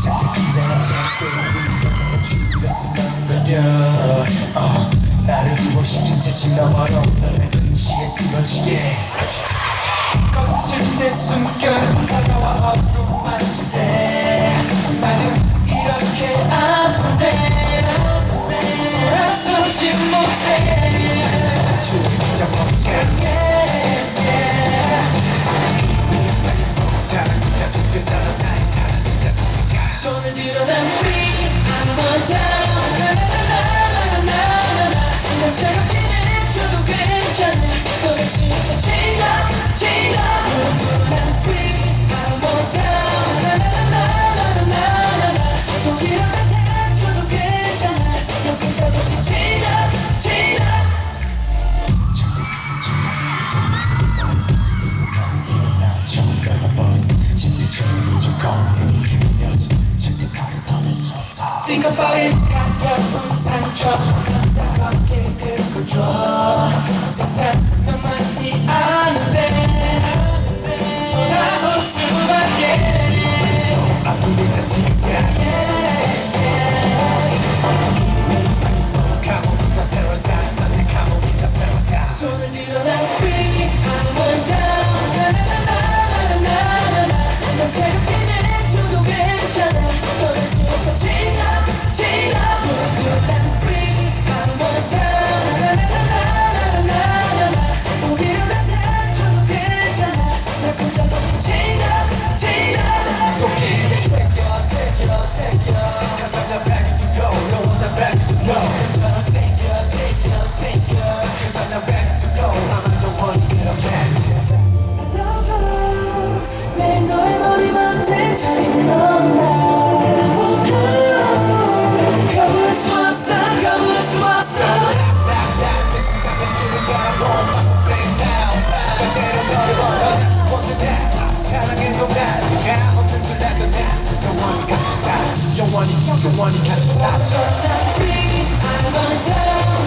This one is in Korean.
잔뜩 나를 무엇이든지 지나와라. 나는 시에 끊어지게 거칠대 숨결 Call me, give me yours. think about it. Got problems and trouble. Got that complicated control. 영원히 영원히 가득 닫혀 난 freeze I'm on